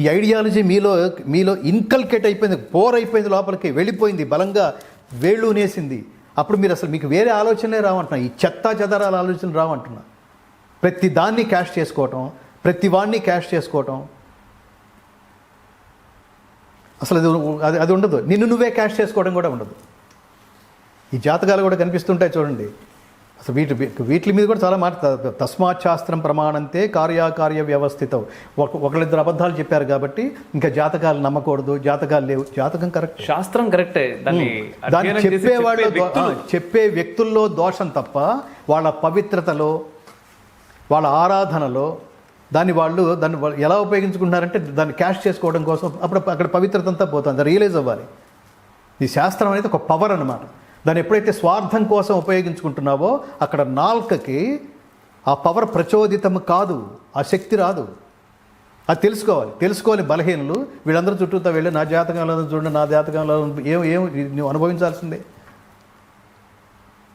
ఈ ఐడియాలజీ మీలో మీలో ఇన్కల్కేట్ అయిపోయింది పోర్ అయిపోయింది లోపలికి వెళ్ళిపోయింది బలంగా వేళ్ళు నేసింది. అప్పుడు మీరు అసలు మీకు వేరే ఆలోచనలే రావంటున్నా. ఈ చెత్తా చెదరాల ఆలోచనలు రావంటున్నా. ప్రతి దాన్ని క్యాష్ చేసుకోవటం ప్రతి వాడిని క్యాష్ చేసుకోవటం. అసలు అది అది అది ఉండదు. నిన్ను నువ్వే క్యాష్ చేసుకోవడం కూడా ఉండదు. ఈ జాతకాలు కూడా కనిపిస్తుంటాయి చూడండి. అసలు వీటి వీటి మీద కూడా చాలా మాట తస్మాత్ శాస్త్రం ప్రమాణంతే కార్యాకార్య వ్యవస్థితం. ఒక ఒకళ్ళిద్దరు అబద్ధాలు చెప్పారు కాబట్టి ఇంకా జాతకాలు నమ్మకూడదు జాతకాలు లేవు. జాతకం కరెక్ట్. శాస్త్రం కరెక్టే. దాన్ని దాన్ని చెప్పేవాడు చెప్పే వ్యక్తులు. చెప్పే వ్యక్తుల్లో దోషం తప్ప వాళ్ళ పవిత్రతలో వాళ్ళ ఆరాధనలో దాన్ని వాళ్ళు దాన్ని ఎలా ఉపయోగించుకుంటున్నారంటే దాన్ని క్యాష్ చేసుకోవడం కోసం అప్పుడు అక్కడ పవిత్రత అంతా పోతుంది. రియలైజ్ అవ్వాలి. ఈ శాస్త్రం అనేది ఒక పవర్ అన్నమాట. దాన్ని ఎప్పుడైతే స్వార్థం కోసం ఉపయోగించుకుంటున్నావో అక్కడ నాల్కకి ఆ పవర్ ప్రచోదితం కాదు ఆ శక్తి రాదు. అది తెలుసుకోవాలి. తెలుసుకోవాలి బలహీనలు. వీళ్ళందరూ చుట్టూతో వెళ్ళి నా జాతకంలో చూడండి నా జాతకంలో ఏం ఏం నువ్వు అనుభవించాల్సిందే.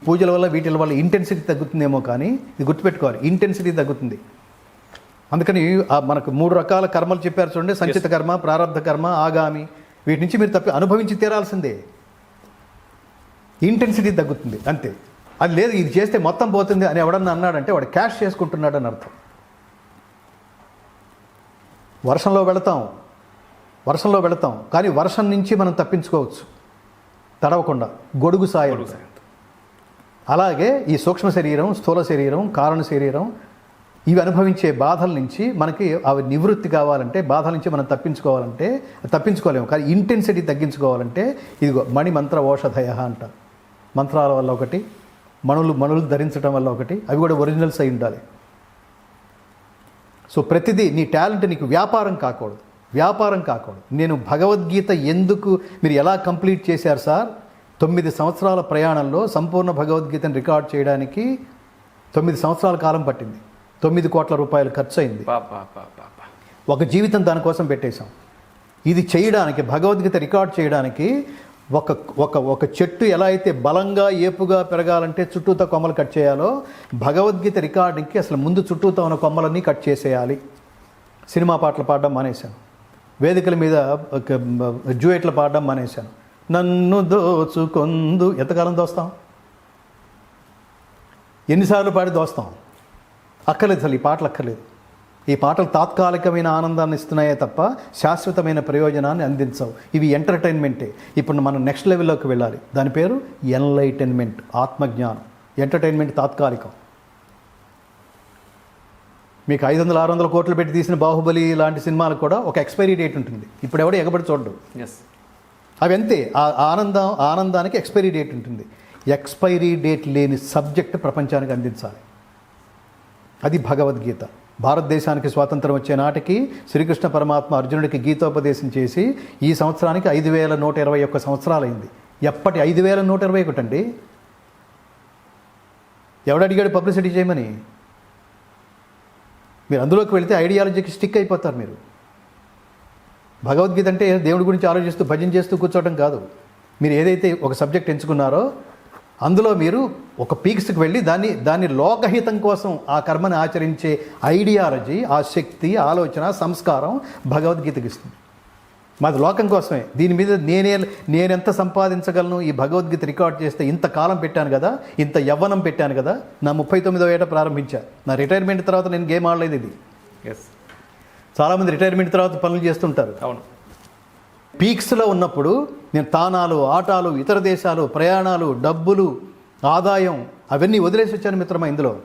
పూజల వల్ల వీటిల వల్ల ఇంటెన్సిటీ తగ్గుతుందేమో కానీ ఇది గుర్తుపెట్టుకోవాలి. ఇంటెన్సిటీ తగ్గుతుంది. అందుకని మనకు మూడు రకాల కర్మలు చెప్పారు చూడండి. సంచిత కర్మ ప్రారంధ కర్మ ఆగామి. వీటి నుంచి మీరు తప్పి అనుభవించి తీరాల్సిందే. ఇంటెన్సిటీ తగ్గుతుంది అంతే. అది లేదు ఇది చేస్తే మొత్తం పోతుంది అని ఎవడన్నా అన్నాడంటే వాడు క్యాష్ చేసుకుంటున్నాడు అని అర్థం. వర్షంలో వెళతాం వర్షంలో వెళతాం కానీ వర్షం నుంచి మనం తప్పించుకోవచ్చు. తడవకుండా గొడుగు సాయం. అలాగే ఈ సూక్ష్మ శరీరం స్థూల శరీరం కారణ శరీరం ఇవి అనుభవించే బాధల నుంచి మనకి అవి నివృత్తి కావాలంటే బాధల నుంచి మనం తప్పించుకోవాలంటే తప్పించుకోలేము. కానీ ఇంటెన్సిటీ తగ్గించుకోవాలంటే ఇదిగో మణి మంత్ర ఓషధయ అంటారు. మంత్రాల వల్ల ఒకటి మణులు మణులు ధరించడం వల్ల ఒకటి అవి కూడా ఒరిజినల్స్ అయి ఉండాలి. సో ప్రతిదీ నీ టాలెంట్ నీకు వ్యాపారం కాకూడదు. వ్యాపారం కాకూడదు. నేను భగవద్గీత ఎందుకు మీరు ఎలా కంప్లీట్ చేశారు సార్? తొమ్మిది సంవత్సరాల ప్రయాణంలో సంపూర్ణ భగవద్గీతను రికార్డ్ చేయడానికి తొమ్మిది సంవత్సరాల కాలం పట్టింది. తొమ్మిది కోట్ల రూపాయలు ఖర్చు అయింది. ఒక జీవితం దానికోసం పెట్టేశాం. ఇది చేయడానికి భగవద్గీత రికార్డ్ చేయడానికి ఒక ఒక ఒక చెట్టు ఎలా అయితే బలంగా ఏపుగా పెరగాలంటే చుట్టూతో కొమ్మలు కట్ చేయాలో భగవద్గీత రికార్డింగ్కి అసలు ముందు చుట్టూతో ఉన్న కొమ్మలన్నీ కట్ చేసేయాలి. సినిమా పాటలు పాడడం మానేశాను. వేదికల మీద ఒక జ్యూయెట్లు పాడడం మానేశాను. నన్ను దోచుకొందు. ఎంతకాలం దోస్తాం? ఎన్నిసార్లు పాడి దోస్తాం? అక్కర్లేదు అసలు ఈ పాటలు అక్కర్లేదు. ఈ పాటలు తాత్కాలికమైన ఆనందాన్ని ఇస్తున్నాయే తప్ప శాశ్వతమైన ప్రయోజనాన్ని అందించవు. ఇవి ఎంటర్టైన్మెంటే. ఇప్పుడు మనం నెక్స్ట్ లెవెల్లోకి వెళ్ళాలి. దాని పేరు ఎన్లైటైన్మెంట్ ఆత్మజ్ఞానం. ఎంటర్టైన్మెంట్ తాత్కాలికం. మీకు ఐదు వందల ఆరు వందల కోట్లు పెట్టి తీసిన బాహుబలి లాంటి సినిమాలకు కూడా ఒక ఎక్స్పైరీ డేట్ ఉంటుంది. ఇప్పుడు ఎవడో ఎగబడి చూడడు. ఎస్ అవి అంతే. ఆ ఆనందం ఆనందానికి ఎక్స్పైరీ డేట్ ఉంటుంది. ఎక్స్పైరీ డేట్ లేని సబ్జెక్ట్ ప్రపంచానికి అందించాలి. అది భగవద్గీత. భారతదేశానికి స్వాతంత్రం వచ్చే నాటికి శ్రీకృష్ణ పరమాత్మ అర్జునుడికి గీతోపదేశం చేసి ఈ సంవత్సరానికి ఐదు వేల నూట ఇరవై ఒక్క సంవత్సరాలైంది. ఎప్పటి ఐదు వేల నూట ఇరవై ఒకటి అండి ఎవడడిగాడు పబ్లిసిటీ చేయమని? మీరు అందులోకి వెళితే ఐడియాలజీకి స్టిక్ అయిపోతారు మీరు. భగవద్గీత అంటే దేవుడి గురించి ఆలోచిస్తూ భజన చేస్తూ కూర్చోవడం కాదు. మీరు ఏదైతే ఒక సబ్జెక్ట్ ఎంచుకున్నారో అందులో మీరు ఒక పీక్స్కి వెళ్ళి దాన్ని దాన్ని లోకహితం కోసం ఆ కర్మని ఆచరించే ఐడియాలజీ ఆ శక్తి ఆలోచన సంస్కారం భగవద్గీతకి ఇస్తుంది. మాది లోకం కోసమే. దీని మీద నేనే నేనెంత సంపాదించగలను? ఈ భగవద్గీత రికార్డ్ చేస్తే ఇంత కాలం పెట్టాను కదా ఇంత యవ్వనం పెట్టాను కదా నా ముప్పై తొమ్మిదో ఏట ప్రారంభించా నా రిటైర్మెంట్ తర్వాత నేను గేమ్ ఆడలేదు ఇది. ఎస్ చాలామంది రిటైర్మెంట్ తర్వాత పనులు చేస్తుంటారు. అవును. పీక్స్లో ఉన్నప్పుడు నేను తానాలు ఆటాలు ఇతర దేశాలు ప్రయాణాలు డబ్బులు ఆదాయం అవన్నీ వదిలేసి వచ్చాను మిత్రమా ఇందులో?